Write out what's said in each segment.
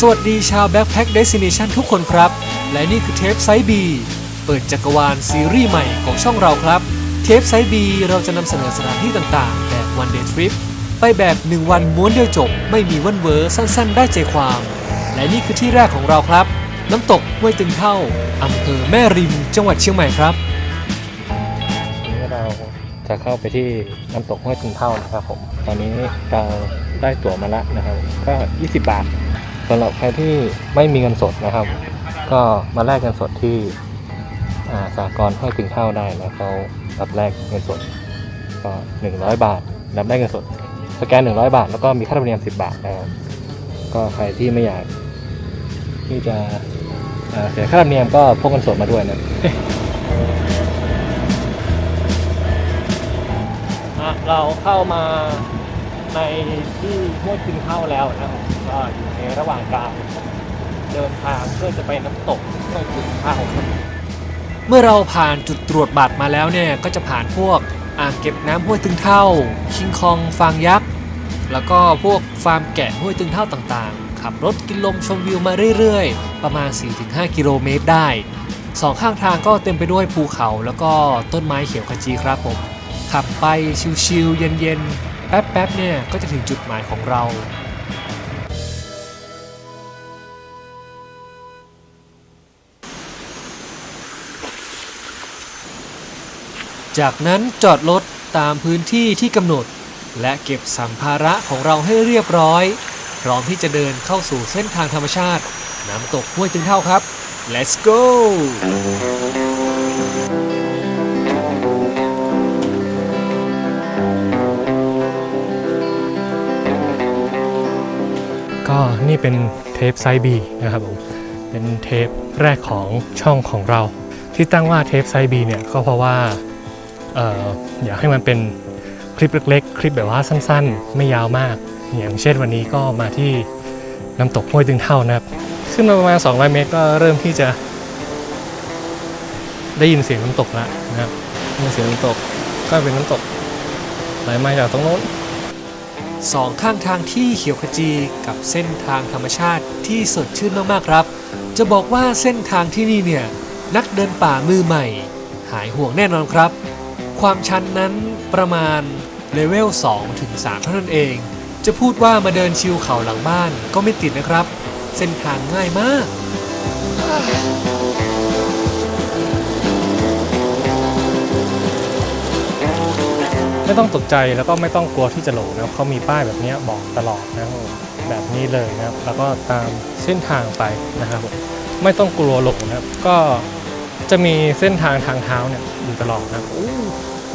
สวัสดีชาว Backpack Destination ทุกคนครับ และนี่คือเทปไซส์ B เปิดจักรวาลซีรีส์ใหม่ของช่องเราครับ เทปไซส์ B เราจะนำเสนอสถานที่ต่างๆ แบบ one day trip ไปแบบ 1 วันม้วนเดียวจบ ไม่มีวันเวอร์สั้นๆ ได้ใจความ และนี่คือที่แรกของเราครับ น้ำตกห้วยตึงเท่าอำเภอแม่ริม จังหวัดเชียงใหม่ครับ จะเข้าไปที่น้ำตกห้วยตึงเท่านะครับผม ตอนนี้เราได้ตั๋วมาแล้วนะครับ ก็ 20 บาทสำหรับใครที่ไม่มีเงินสดนะครับ ก็มาแลกเงินสดที่าสากลห้วยตึงเท่าได้นะเขารับแลกเงินสดก็ 100 บาทรับได้เงินสด สแกน 100 บาท แล้วก็มีค่าธรรมเนียม 10 บาทนะครับก็ใครที่ไม่อยากที่จะเสียค่าธรรมเนียมก็พกเงินสดมาด้วยนะ เราเข้ามาในที่ห้วยตึงเท่าแล้วนะครับก็อยู่ในระหว่างการเดินทางเพื่อจะไปน้ำตกห้วยตึงเท่าเมื่อเราผ่านจุดตรวจบัตรมาแล้วเนี่ยก็จะผ่านพวกอ่างเก็บน้ำห้วยตึงเท่า คิงคองฟางยักษ์แล้วก็พวกฟาร์มแกะห้วยตึงเท่าต่างๆ ขับรถกินลมชมวิวมาเรื่อยๆ ประมาณ 4-5 กิโลเมตรได้สองข้างทางก็เต็มไปด้วยภูเขาแล้วก็ต้นไม้เขียวขจีครับผม ขับไปชิวๆเย็นๆ แป๊บๆเนี่ยก็จะถึงจุดหมายของเราจากนั้นจอดรถตามพื้นที่ที่กำหนด และเก็บสัมภาระของเราให้เรียบร้อย พร้อมที่จะเดินเข้าสู่เส้นทางธรรมชาติ น้ำตกห้วยตึงเท่าครับ let's go เป็นเทปไซบีนะครับผมเป็นเทปแรกของช่องของเรา ที่ตั้งว่าเทปไซบีเนี่ยก็เพราะว่าเอ่ออยากให้มันเป็นคลิปเล็ก ๆ คลิปแบบว่าสั้นๆ ไม่ยาวมาก อย่างเช่นวันนี้ก็มาที่น้ำตกห้วยตึงเท่านะครับ ขึ้นมาประมาณ 200 เมตรก็เริ่มที่จะ ได้ยินเสียงน้ำตกแล้วนะครับเสียงน้ำตกก็เป็นน้ำตกไหลมาจากตรงโน้น สองข้างทางที่เขียวขจีกับเส้นทางธรรมชาติที่สดชื่นมากๆครับ จะบอกว่าเส้นทางที่นี่เนี่ยนักเดินป่ามือใหม่ หายห่วงแน่นอนครับ ความชันนั้นประมาณเลเวล2ถึง3เท่านั้นเอง จะพูดว่ามาเดินชิลเขาหลังบ้านก็ไม่ติดนะครับ เส้นทางง่ายมาก ไม่ต้องตกใจแล้วก็ไม่ต้องกลัวที่จะหลงนะครับเขามีป้ายแบบนี้บอกตลอดนะครับผมแบบนี้เลยนะครับ แล้วก็ตามเส้นทางไปนะครับผมไม่ต้องกลัวหลงนะครับ ก็จะมีเส้นทางทางเท้าเนี่ยอยู่ตลอดนะครับอู้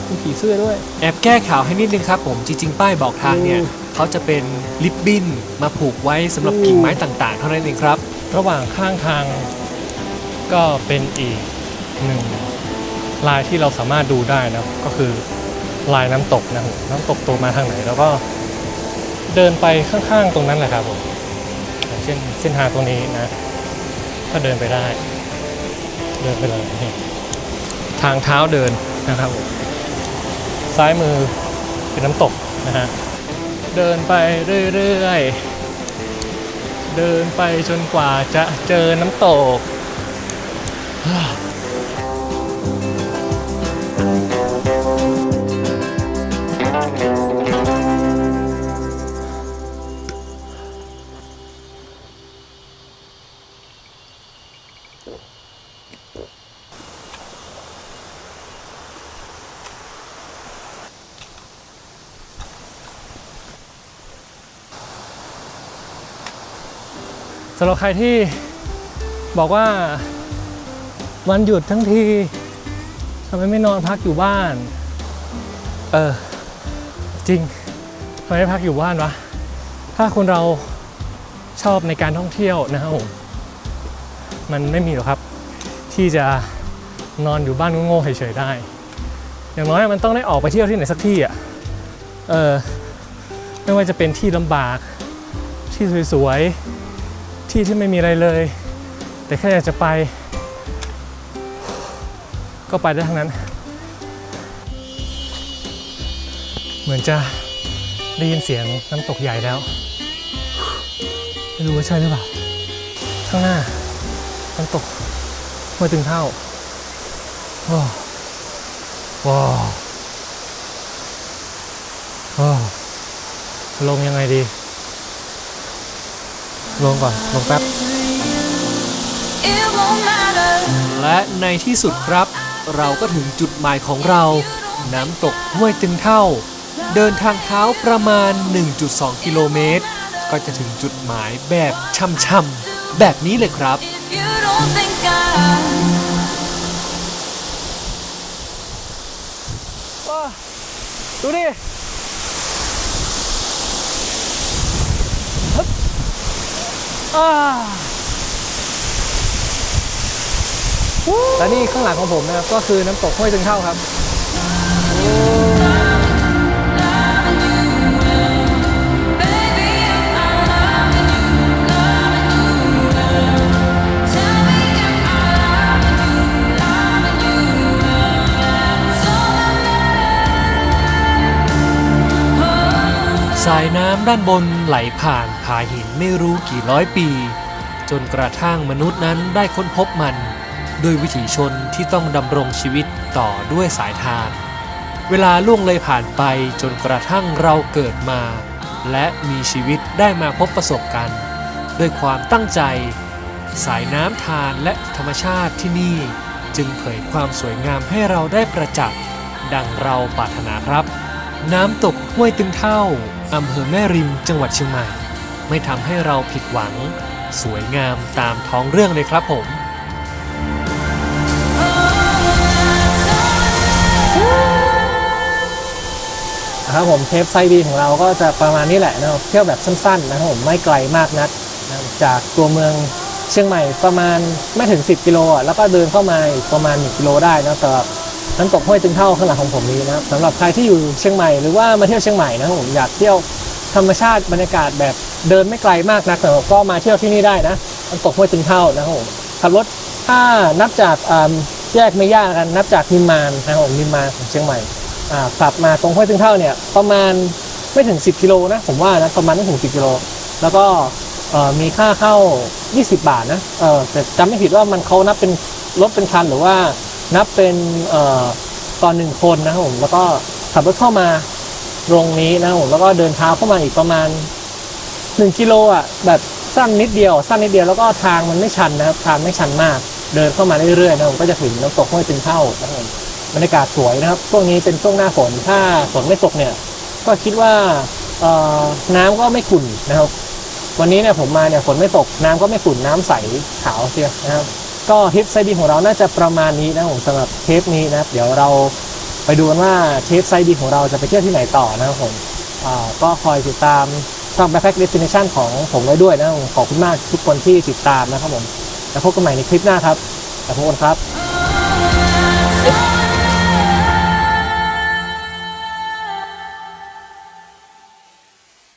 มีผีเสื้อด้วย แอบแก้ข่าวให้นิดนึงครับผมจริงๆ ป้ายบอกทางเนี่ยอืมเขาจะเป็นลิปบิ้นมาผูกไว้สำหรับกิ่งไม้ต่างๆ เท่านั้นเองครับ ระหว่างข้างทางก็เป็นอีกหนึ่งลายที่เราสามารถดูได้นะครับก็คือ ลายน้ำตกนะผมน้ำตกตัวมาทางไหน แล้วก็เดินไปข้างๆตรงนั้นแหละครับผมอย่างเช่นเส้นทางตรงนี้นะก็เดินไปได้ เดินไปเลยนี่ทางเท้าเดินนะครับผมซ้ายมือเป็นน้ำตกนะฮะเดินไปเรื่อยๆเดินไปจนกว่าจะเจอน้ำตก สำหรับใครที่บอกว่าวันหยุดทั้งทีทำไมไม่นอนพักอยู่บ้าน เออ จริงทำไมไม่พักอยู่บ้านวะ ถ้าคนเราชอบในการท่องเที่ยวนะครับผมมันไม่มีหรอกครับ ที่จะนอนอยู่บ้านโง่ๆเฉยๆได้ อย่างน้อยมันต้องได้ออกไปเที่ยวที่ไหนสักที่อะเออไม่ว่าจะเป็นที่ลำบากที่สวยๆ ที่ที่ไม่มีอะไรเลย แต่แค่อยากจะไป ก็ไปได้ทั้งนั้น เหมือนจะได้ยินเสียงน้ำตกใหญ่แล้ว ไม่รู้ว่าใช่หรือเปล่า ข้างหน้าน้ำตกห้วยตึงเท่าว้าวว้าวว้าวลงยังไงดี ลงก่อน ลงแป๊บ It won't matter. และในที่สุดครับ เราก็ถึงจุดหมายของเรา น้ำตกห้วยตึงเท่า เดินทางเท้าประมาณ 1.2 กิโลเมตร ก็จะถึงจุดหมายแบบช่ำๆ แบบนี้เลยครับ If you don't think I ดูดิฮึบอ่า และนี่ข้างหลังของผมนะครับก็คือน้ำตกห้วยตึงเท่าครับ สายน้ำด้านบนไหลผ่านผาหินไม่รู้กี่ร้อยปี จนกระทั่งมนุษย์นั้นได้ค้นพบมัน ด้วยวิถีชนที่ต้องดำรงชีวิตต่อด้วยสายทาน เวลาล่วงเลยผ่านไปจนกระทั่งเราเกิดมา และมีชีวิตได้มาพบประสบกัน ด้วยความตั้งใจ สายน้ำทานและธรรมชาติที่นี่ จึงเผยความสวยงามให้เราได้ประจักษ์ดังเราปรารถนาครับ น้ำตกห้วยตึงเท่าอำเภอแม่ริมจังหวัดเชียงใหม่ ไม่ทำให้เราผิดหวัง สวยงามตามท้องเรื่องเลยครับผม นะครับผมเทปไซบีของเราก็จะประมาณนี้แหละนะครับเที่ยวแบบสั้นๆนะครับผมไม่ไกลมากนักนะครับจากตัวเมืองเชียงใหม่ประมาณไม่ถึง 10 กิโลอะแล้วก็เดินเข้ามาอีกประมาณ 1 กิโลได้นะสำหรับ น้ำตกห้วยตึงเท่าข้างหลังของผมนี้นะครับสำหรับใครที่อยู่เชียงใหม่หรือว่ามาเที่ยวเชียงใหม่นะครับผมอยากเที่ยวธรรมชาติบรรยากาศแบบเดินไม่ไกลมากนักนะครับก็มาเที่ยวที่นี่ได้นะน้ำตกห้วยตึงเท่านะครับผมขับรถถ้านับจากแยกไม่ยากกันนับจากนิมมานนะครับผมนิมมานของเชียงใหม่ขับมาตรงห้วยตึงเท่าเนี่ยประมาณไม่ถึง 10กิโลนะผมว่านะประมาณไม่ถึง 10กิโลแล้วก็มีค่าเข้า 20 บาทนะแต่จำไม่ผิดว่ามันเขานับเป็นรถเป็นคันหรือว่า นับเป็นตอนหนึ่งคนนะครับผมแล้วก็ขับรถเข้ามาตรงนี้นะครับผมแล้วก็เดินเท้าเข้ามาอีกประมาณ1กิโลอะแบบสั้นนิดเดียว สั้นนิดเดียวแล้วก็ทางมันไม่ชันนะครับทางไม่ชันมาก เดินเข้ามาเรื่อยๆนะผมก็จะถึงน้ำตกห้วยตึงเท่านะครับบรรยากาศสวยนะครับช่วงนี้เป็นช่วงหน้าฝนถ้าฝนไม่ตกเนี่ย ก็คิดว่าน้ำก็ไม่ขุ่นนะครับ วันนี้เนี่ยผมมาเนี่ยฝนไม่ตกน้ำก็ไม่ขุ่นน้ำใสขาวเชียวนะครับ ก็ทิปไซบีของเราน่าจะประมาณนี้นะครับผมสำหรับเทปนี้นะครับเดี๋ยวเราไปดูกันว่าเทปไซบีของเราจะไปเที่ยวที่ไหนต่อนะครับผมก็คอยติดตามช่อง Backpack Destination ของผมไว้ด้วยนะครับผมขอบคุณมากทุกคนที่ติดตามนะครับผมแล้วพบกันใหม่ในคลิปหน้าครับแล้วพบกันครับ